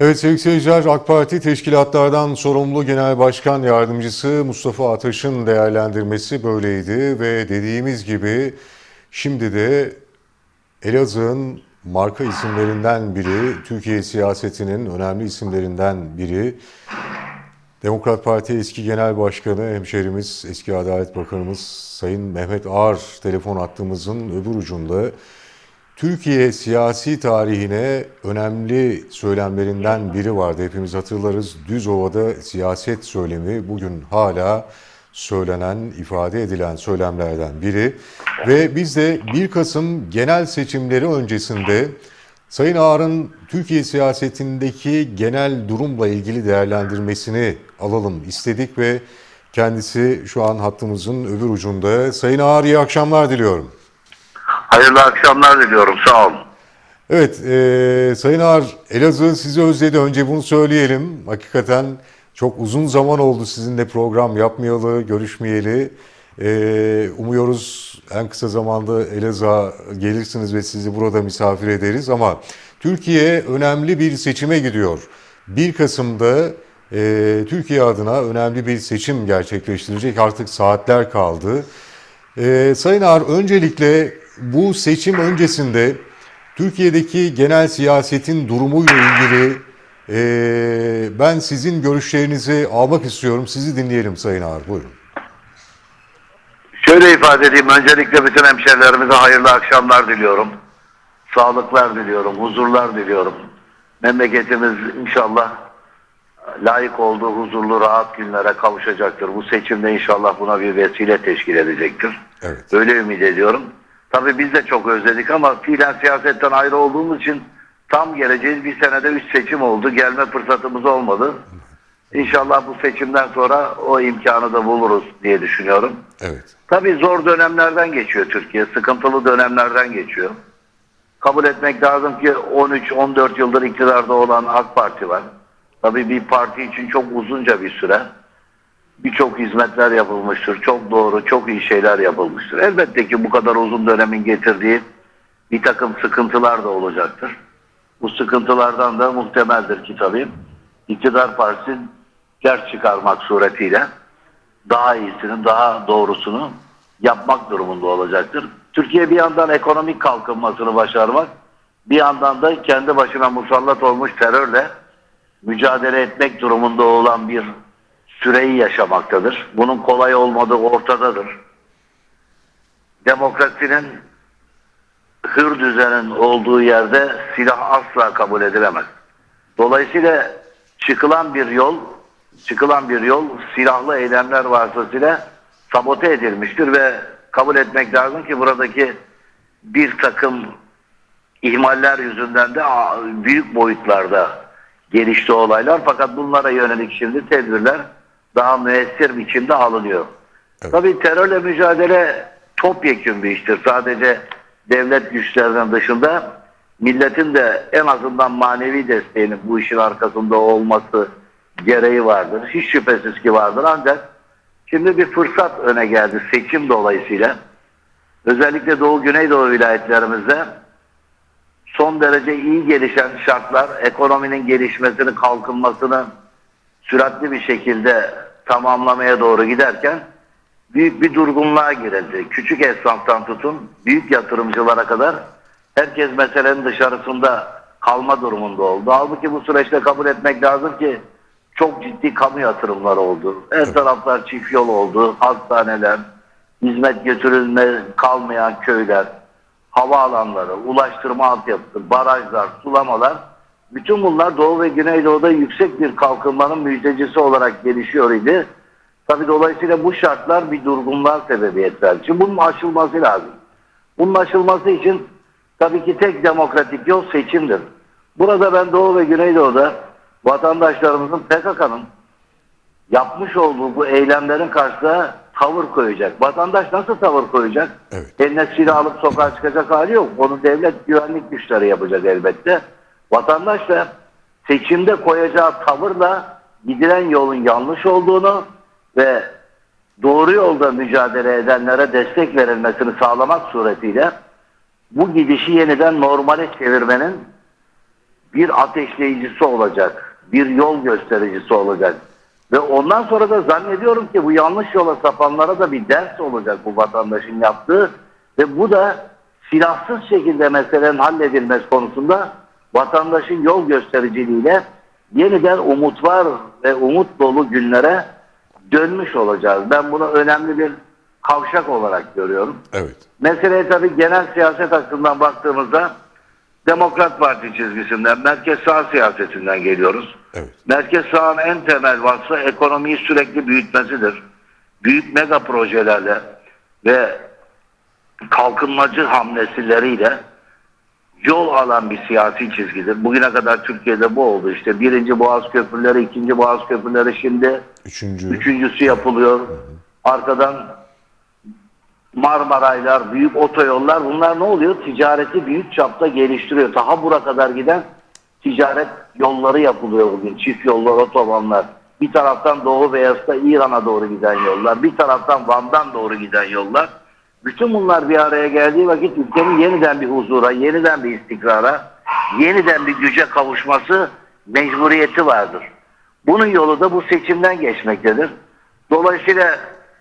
Evet sevgili seyirciler AK Parti teşkilatlardan sorumlu Genel Başkan Yardımcısı Mustafa Ataş'ın değerlendirmesi böyleydi ve dediğimiz gibi şimdi de Elazığ'ın marka isimlerinden biri, Türkiye siyasetinin önemli isimlerinden biri, Demokrat Parti eski genel başkanı, hemşerimiz, eski Adalet Bakanımız Sayın Mehmet Ağar telefon hattımızın öbür ucunda. Türkiye siyasi tarihine önemli söylemlerinden biri vardı. Hepimiz hatırlarız. Düzova'da siyaset söylemi bugün hala söylenen, ifade edilen söylemlerden biri. Ve biz de 1 Kasım genel seçimleri öncesinde Sayın Ağar'ın Türkiye siyasetindeki genel durumla ilgili değerlendirmesini alalım istedik ve kendisi şu an hattımızın öbür ucunda. Sayın Ağar iyi akşamlar diliyorum. Hayırlı akşamlar diliyorum. Sağ olun. Evet, e, Sayın Ağar, Elazığ sizi özledi. Önce bunu söyleyelim. Hakikaten çok uzun zaman oldu sizinle program yapmayalı, görüşmeyeli. E, umuyoruz en kısa zamanda Elazığ'a gelirsiniz ve sizi burada misafir ederiz. Ama Türkiye önemli bir seçime gidiyor. 1 Kasım'da e, Türkiye adına önemli bir seçim gerçekleştirecek. Artık saatler kaldı. Ee, Sayın Ağar öncelikle bu seçim öncesinde Türkiye'deki genel siyasetin durumuyla ilgili ee, ben sizin görüşlerinizi almak istiyorum. Sizi dinleyelim Sayın Ağar. Buyurun. Şöyle ifade edeyim. Öncelikle bütün hemşerilerimize hayırlı akşamlar diliyorum. Sağlıklar diliyorum. Huzurlar diliyorum. Memleketimiz inşallah layık olduğu huzurlu, rahat günlere kavuşacaktır. Bu seçimde inşallah buna bir vesile teşkil edecektir. Evet. Öyle ümit ediyorum. Tabii biz de çok özledik ama fiilen siyasetten ayrı olduğumuz için tam geleceğiz. Bir senede üç seçim oldu. Gelme fırsatımız olmadı. İnşallah bu seçimden sonra o imkanı da buluruz diye düşünüyorum. Evet. Tabii zor dönemlerden geçiyor Türkiye. Sıkıntılı dönemlerden geçiyor. Kabul etmek lazım ki 13-14 yıldır iktidarda olan AK Parti var. Tabii bir parti için çok uzunca bir süre. Birçok hizmetler yapılmıştır. Çok doğru, çok iyi şeyler yapılmıştır. Elbette ki bu kadar uzun dönemin getirdiği bir takım sıkıntılar da olacaktır. Bu sıkıntılardan da muhtemeldir ki tabii iktidar partisi ders çıkarmak suretiyle daha iyisini, daha doğrusunu yapmak durumunda olacaktır. Türkiye bir yandan ekonomik kalkınmasını başarmak, bir yandan da kendi başına musallat olmuş terörle mücadele etmek durumunda olan bir süreyi yaşamaktadır. Bunun kolay olmadığı ortadadır. Demokrasinin hır düzenin olduğu yerde silah asla kabul edilemez. Dolayısıyla çıkılan bir yol, çıkılan bir yol silahlı eylemler vasıtasıyla sabote edilmiştir ve kabul etmek lazım ki buradaki bir takım ihmaller yüzünden de büyük boyutlarda gelişti olaylar. Fakat bunlara yönelik şimdi tedbirler daha müessir biçimde alınıyor. Tabii terörle mücadele topyekun bir iştir. Sadece devlet güçlerinin dışında milletin de en azından manevi desteğinin bu işin arkasında olması gereği vardır. Hiç şüphesiz ki vardır ancak şimdi bir fırsat öne geldi seçim dolayısıyla. Özellikle Doğu Güneydoğu vilayetlerimizde son derece iyi gelişen şartlar ekonominin gelişmesini, kalkınmasını süratli bir şekilde tamamlamaya doğru giderken büyük bir durgunluğa girildi. Küçük esnaftan tutun büyük yatırımcılara kadar herkes meselenin dışarısında kalma durumunda oldu. Halbuki bu süreçte kabul etmek lazım ki çok ciddi kamu yatırımları oldu. Her taraflar çift yol oldu, hastaneler, hizmet götürülme kalmayan köyler, havaalanları, ulaştırma altyapısı, barajlar, sulamalar bütün bunlar Doğu ve Güneydoğu'da yüksek bir kalkınmanın müjdecisi olarak gelişiyor idi. Tabi dolayısıyla bu şartlar bir durgunluğa sebebiyet verdi. Şimdi bunun aşılması lazım. Bunun aşılması için tabii ki tek demokratik yol seçimdir. Burada ben Doğu ve Güneydoğu'da vatandaşlarımızın PKK'nın yapmış olduğu bu eylemlerin karşısında tavır koyacak. Vatandaş nasıl tavır koyacak? Evet. Eline silah alıp sokağa çıkacak hali yok. Onu devlet güvenlik güçleri yapacak elbette. Vatandaş da seçimde koyacağı tavırla gidilen yolun yanlış olduğunu ve doğru yolda mücadele edenlere destek verilmesini sağlamak suretiyle bu gidişi yeniden normale çevirmenin bir ateşleyicisi olacak, bir yol göstericisi olacak. Ve ondan sonra da zannediyorum ki bu yanlış yola sapanlara da bir ders olacak bu vatandaşın yaptığı ve bu da silahsız şekilde meselenin halledilmesi konusunda vatandaşın yol göstericiliğiyle yeniden umut var ve umut dolu günlere dönmüş olacağız. Ben bunu önemli bir kavşak olarak görüyorum. Evet. Meseleye tabii genel siyaset hakkından baktığımızda Demokrat Parti çizgisinden, merkez sağ siyasetinden geliyoruz. Evet. Merkez sağın en temel vasfı ekonomiyi sürekli büyütmesidir. Büyük mega projelerle ve kalkınmacı hamlesileriyle yol alan bir siyasi çizgidir. Bugüne kadar Türkiye'de bu oldu işte. Birinci Boğaz Köprüleri, ikinci Boğaz Köprüleri şimdi Üçüncü. Üçüncüsü yapılıyor. Arkadan Marmaraylar, büyük otoyollar bunlar ne oluyor? Ticareti büyük çapta geliştiriyor. Daha bura kadar giden ticaret yolları yapılıyor bugün. Çift yollar, otobanlar. Bir taraftan Doğu Beyaz'da İran'a doğru giden yollar. Bir taraftan Van'dan doğru giden yollar. Bütün bunlar bir araya geldiği vakit ülkenin yeniden bir huzura, yeniden bir istikrara, yeniden bir güce kavuşması mecburiyeti vardır. Bunun yolu da bu seçimden geçmektedir. Dolayısıyla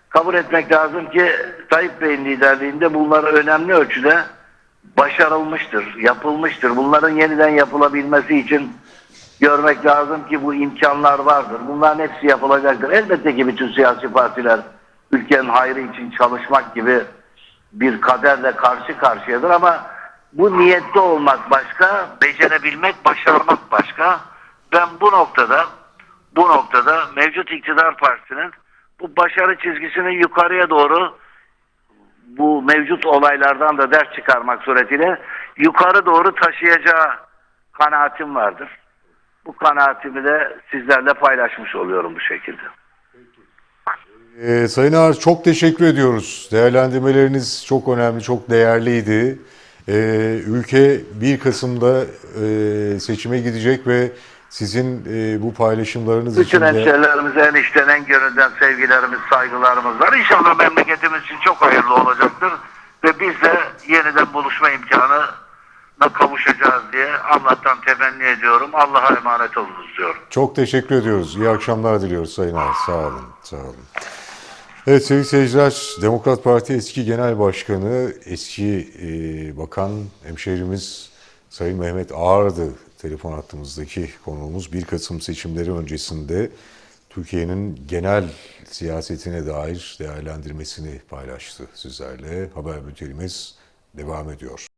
kabul etmek lazım ki Tayyip Bey'in liderliğinde bunlar önemli ölçüde başarılmıştır, yapılmıştır. Bunların yeniden yapılabilmesi için görmek lazım ki bu imkanlar vardır. Bunların hepsi yapılacaktır. Elbette ki bütün siyasi partiler ülkenin hayrı için çalışmak gibi bir kaderle karşı karşıyadır ama bu niyette olmak başka, becerebilmek, başarmak başka. Ben bu noktada bu noktada mevcut iktidar partisinin bu başarı çizgisini yukarıya doğru bu mevcut olaylardan da ders çıkarmak suretiyle yukarı doğru taşıyacağı kanaatim vardır. Bu kanaatimi de sizlerle paylaşmış oluyorum bu şekilde. Ee, Sayın Ağar çok teşekkür ediyoruz. Değerlendirmeleriniz çok önemli, çok değerliydi. Ee, ülke 1 Kasım'da e, seçime gidecek ve sizin e, bu paylaşımlarınız Bütün için de hemşehrilerimize en içten en gönülden sevgilerimiz, saygılarımız var. İnşallah memleketimiz için çok hayırlı olacaktır. Ve biz de yeniden buluşma imkanına kavuşacağız diye Allah'tan temenni ediyorum. Allah'a emanet olunuz diyorum. çok teşekkür ediyoruz. İyi akşamlar diliyoruz Sayın Ağar. Sağ olun, sağ olun. Evet sevgili seyirciler, Demokrat Parti eski genel başkanı, eski e, bakan hemşehrimiz Sayın Mehmet Ağar'dı telefon hattımızdaki konuğumuz. 1 Kasım seçimleri öncesinde Türkiye'nin genel siyasetine dair değerlendirmesini paylaştı sizlerle. Haber bültenimiz devam ediyor.